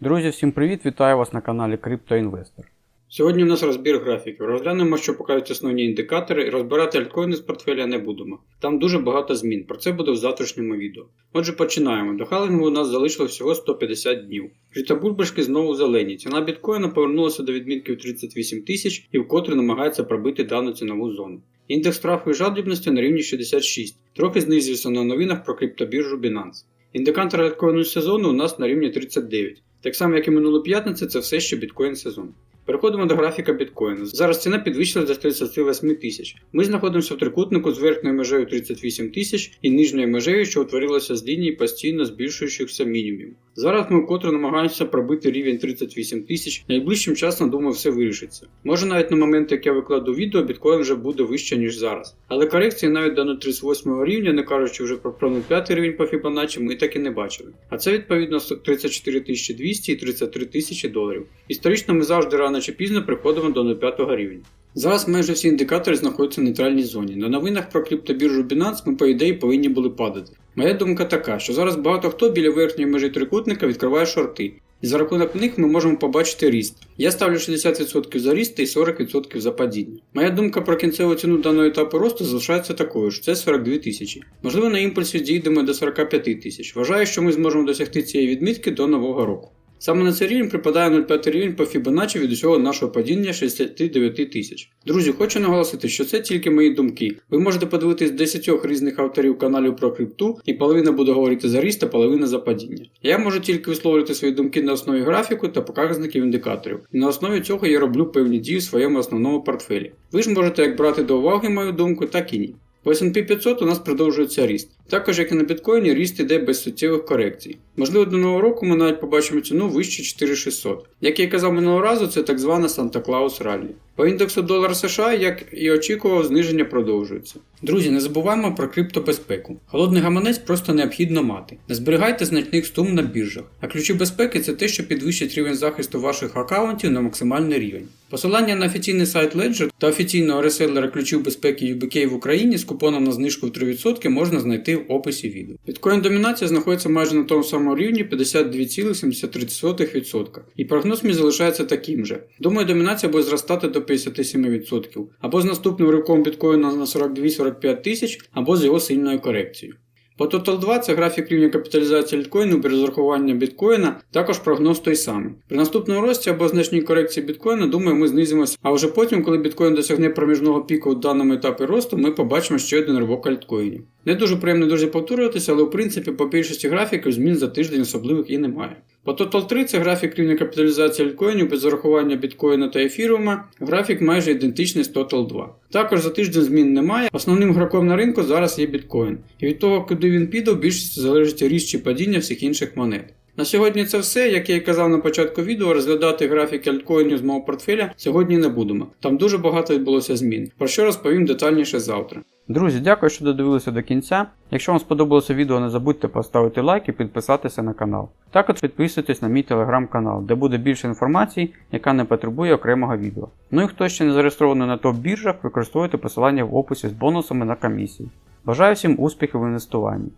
Друзі, всім привіт! Вітаю вас на каналі CryptoInvestor. Сьогодні у нас розбір графіків. Розглянемо, що покажуть основні індикатори, і розбирати альткоїни з портфеля не будемо. Там дуже багато змін, про це буде в завтрашньому відео. Отже, починаємо. До халінгу у нас залишилось всього 150 днів. Жита бульбашки знову зелені. Ціна біткоїна повернулася до відмітків 38 тисяч і вкотре намагається пробити дану цінову зону. Індекс страху і жадібності на рівні 66, трохи знизився на новинах про криптобіржу Binance. Індикатор альткоїну сезону у нас на рівні 39. Так само, як і минулу п'ятницю, це все ще біткоін сезон. Переходимо до графіка біткоїну. Зараз ціна підвищилася до 38 тисяч. Ми знаходимося в трикутнику з верхньою межею 38 тисяч і нижньою межею, що утворилася з лінії постійно збільшуючихся мінімумів. Зараз ми вкотре намагаємося пробити рівень 38 тисяч. Найближчим часом, думаю, все вирішиться. Може навіть на момент, як я викладу відео, біткоін вже буде вище, ніж зараз. Але корекції навіть до 38 рівня, не кажучи вже про 05 рівень по Fibonacci, ми так і не бачили. А це відповідно 34 200 і 33 тисячі доларів. Історично ми завжди рано чи пізно приходимо до 05 рівня. Зараз майже всі індикатори знаходяться в нейтральній зоні. На новинах про криптобіржу Binance ми, по ідеї, повинні були падати. Моя думка така, що зараз багато хто біля верхньої межі трикутника відкриває шорти, і за рахунок них ми можемо побачити ріст. Я ставлю 60% за ріст і 40% за падіння. Моя думка про кінцеву ціну даного етапу росту залишається такою ж, це 42 тисячі. Можливо, на імпульсі дійдемо до 45 тисяч. Вважаю, що ми зможемо досягти цієї відмітки до нового року. Саме на цей рівень припадає 0,5 рівень по Fibonacci від усього нашого падіння 69 тисяч. Друзі, хочу наголосити, що це тільки мої думки. Ви можете подивитись 10 різних авторів каналів про крипту, і половина буде говорити за ріст, а половина за падіння. Я можу тільки висловлювати свої думки на основі графіку та показників індикаторів. І на основі цього я роблю певні дії в своєму основному портфелі. Ви ж можете як брати до уваги мою думку, так і ні. По S&P 500 у нас продовжується ріст. Також, як і на біткоїні, ріст іде без суттєвих корекцій. Можливо, до нового року ми навіть побачимо ціну вище 4600. Як я і казав минулого разу, це так звана Санта Клаус Раллі. По індексу долар США, як і очікував, зниження продовжується. Друзі, не забуваємо про криптобезпеку. Холодний гаманець просто необхідно мати. Не зберігайте значних сум на біржах. А ключі безпеки це те, що підвищить рівень захисту ваших аккаунтів на максимальний рівень. Посилання на офіційний сайт Ledger та офіційного реселера ключів безпеки UBK в Україні з купоном на знижку в 3% можна знайти в описі відео. Біткоін домінація знаходиться майже на тому самому рівні 52,73%. І прогноз мій залишається таким же. Думаю, домінація буде зростати до 57%. Або з наступним ривком біткоїна на 42-45 тисяч, або з його сильною корекцією. По Total 2 це графік рівня капіталізації біткоїну при розрахуванні біткоїна, також прогноз той самий. При наступному рості або значній корекції біткоїна, думаю, ми знизимося, а вже потім, коли біткоін досягне проміжного піку у даному етапі росту, ми побачимо ще один ривок альткоїнів. Не дуже приємно друзі повторюватися, але в принципі по більшості графіків змін за тиждень особливих і немає. По Total 3 це графік рівня капіталізації альткоїнів без зарахування біткоїна та ефіріума, графік майже ідентичний з Total 2. Також за тиждень змін немає. Основним граком на ринку зараз є біткоін. І від того, куди він піде, в більшості залежить ріст чи падіння всіх інших монет. На сьогодні це все. Як я і казав на початку відео, розглядати графік альткоїнів з мого портфеля сьогодні не будемо. Там дуже багато відбулося змін, про що розповім детальніше завтра. Друзі, дякую, що додивилися до кінця. Якщо вам сподобалося відео, не забудьте поставити лайк і підписатися на канал. Також підписуйтесь на мій телеграм-канал, де буде більше інформації, яка не потребує окремого відео. Ну і хто ще не зареєстрований на топ-біржах, використовуйте посилання в описі з бонусами на комісії. Бажаю всім успіхів в інвестуванні.